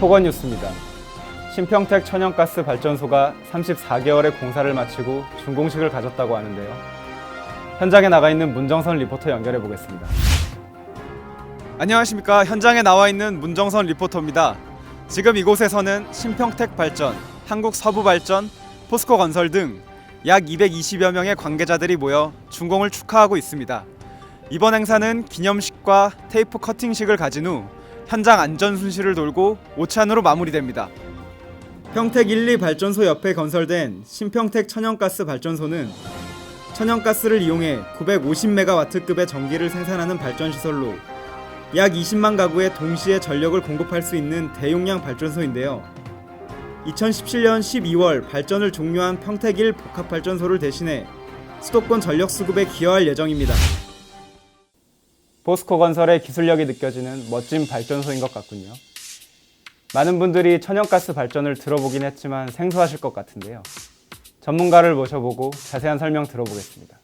포건 뉴스입니다. 신평택 천연가스 발전소가 34개월의 공사를 마치고 준공식을 가졌다고 하는데요. 현장에 나가 있는 문정선 리포터 연결해 보겠습니다. 안녕하십니까. 현장에 나와 있는 문정선 리포터입니다. 지금 이곳에서는 신평택 발전, 한국 서부 발전, 포스코 건설 등 약 220여 명의 관계자들이 모여 준공을 축하하고 있습니다. 이번 행사는 기념식과 테이프 커팅식을 가진 후 현장 안전 순시를 돌고 오찬으로 마무리됩니다. 평택 1, 2 발전소 옆에 건설된 신평택 천연가스 발전소는 천연가스를 이용해 950메가와트급의 전기를 생산하는 발전 시설로 약 20만 가구에 동시에 전력을 공급할 수 있는 대용량 발전소인데요. 2017년 12월 발전을 종료한 평택 1 복합 발전소를 대신해 수도권 전력 수급에 기여할 예정입니다. 포스코 건설의 기술력이 느껴지는 멋진 발전소인 것 같군요. 많은 분들이 천연가스 발전을 들어보긴 했지만 생소하실 것 같은데요. 전문가를 모셔보고 자세한 설명 들어보겠습니다.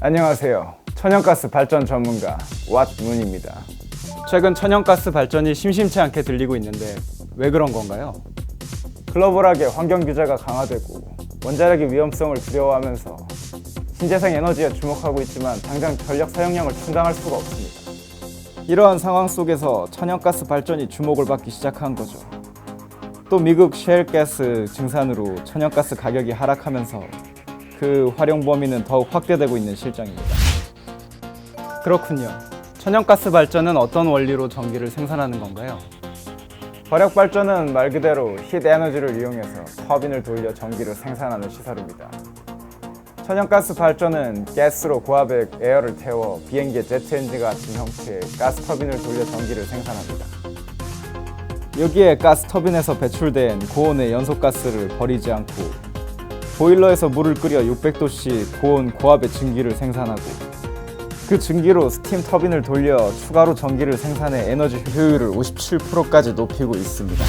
안녕하세요. 천연가스 발전 전문가 왓문입니다. 최근 천연가스 발전이 심심치 않게 들리고 있는데 왜 그런 건가요? 글로벌하게 환경 규제가 강화되고 원자력의 위험성을 두려워하면서 신재생 에너지에 주목하고 있지만 당장 전력 사용량을 충당할 수가 없습니다. 이러한 상황 속에서 천연가스 발전이 주목을 받기 시작한 거죠. 또 미국 셰일가스 증산으로 천연가스 가격이 하락하면서 그 활용 범위는 더욱 확대되고 있는 실정입니다. 그렇군요. 천연가스 발전은 어떤 원리로 전기를 생산하는 건가요? 화력 발전은 말 그대로 힛 에너지를 이용해서 터빈을 돌려 전기를 생산하는 시설입니다. 천연가스 발전은 가스로 고압의 에어를 태워 비행기의 제트 엔진 같은 형태의 가스 터빈을 돌려 전기를 생산합니다. 여기에 가스 터빈에서 배출된 고온의 연소가스를 버리지 않고 보일러에서 물을 끓여 600도씨 고온 고압의 증기를 생산하고 그 증기로 스팀 터빈을 돌려 추가로 전기를 생산해 에너지 효율을 57%까지 높이고 있습니다.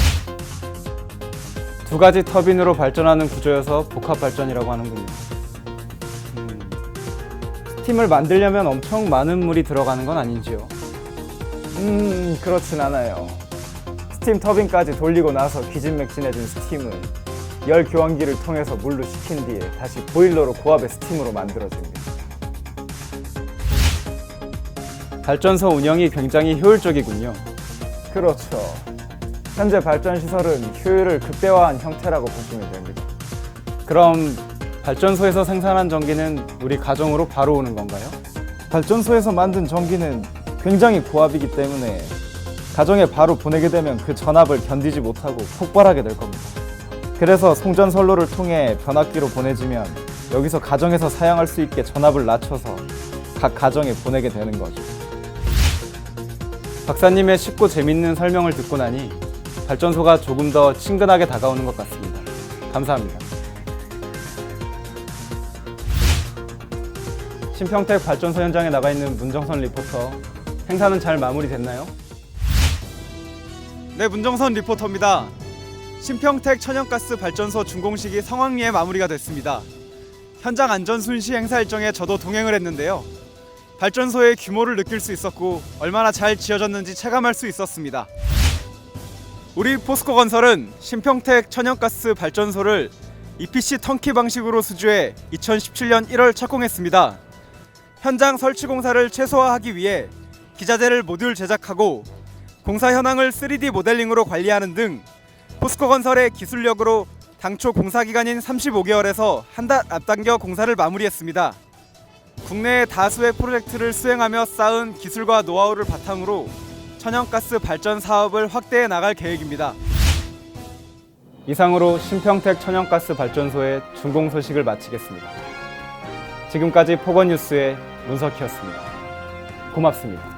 두 가지 터빈으로 발전하는 구조여서 복합 발전이라고 하는군요. 음, 스팀을 만들려면 엄청 많은 물이 들어가는 건 아닌지요? 음, 그렇진 않아요. 스팀 터빈까지 돌리고 나서 기진맥진해진 스팀은 열 교환기를 통해서 물로 식힌 뒤에 다시 보일러로 고압의 스팀으로 만들어집니다. 발전소 운영이 굉장히 효율적이군요. 그렇죠. 현재 발전 시설은 효율을 극대화한 형태라고 보시면 됩니다. 그럼 발전소에서 생산한 전기는 우리 가정으로 바로 오는 건가요? 발전소에서 만든 전기는 굉장히 고압이기 때문에 가정에 바로 보내게 되면 그 전압을 견디지 못하고 폭발하게 될 겁니다. 그래서 송전 선로를 통해 변압기로 보내지면 여기서 가정에서 사용할 수 있게 전압을 낮춰서 각 가정에 보내게 되는 거죠. 박사님의 쉽고 재밌는 설명을 듣고 나니 발전소가 조금 더 친근하게 다가오는 것 같습니다. 감사합니다. 신평택 발전소 현장에 나가 있는 문정선 리포터. 행사는 잘 마무리됐나요? 네, 문정선 리포터입니다. 신평택 천연가스 발전소 준공식이 성황리에 마무리가 됐습니다. 현장 안전 순시 행사 일정에 저도 동행을 했는데요. 발전소의 규모를 느낄 수 있었고 얼마나 잘 지어졌는지 체감할 수 있었습니다. 우리 포스코 건설은 신평택 천연가스 발전소를 EPC 턴키 방식으로 수주해 2017년 1월 착공했습니다. 현장 설치 공사를 최소화하기 위해 기자재를 모듈 제작하고 공사 현황을 3D 모델링으로 관리하는 등 포스코 건설의 기술력으로 당초 공사 기간인 35개월에서 한 달 앞당겨 공사를 마무리했습니다. 국내의 다수의 프로젝트를 수행하며 쌓은 기술과 노하우를 바탕으로 천연가스 발전 사업을 확대해 나갈 계획입니다. 이상으로 신평택 천연가스 발전소의 준공 소식을 마치겠습니다. 지금까지 포건 뉴스의 문석희였습니다. 고맙습니다.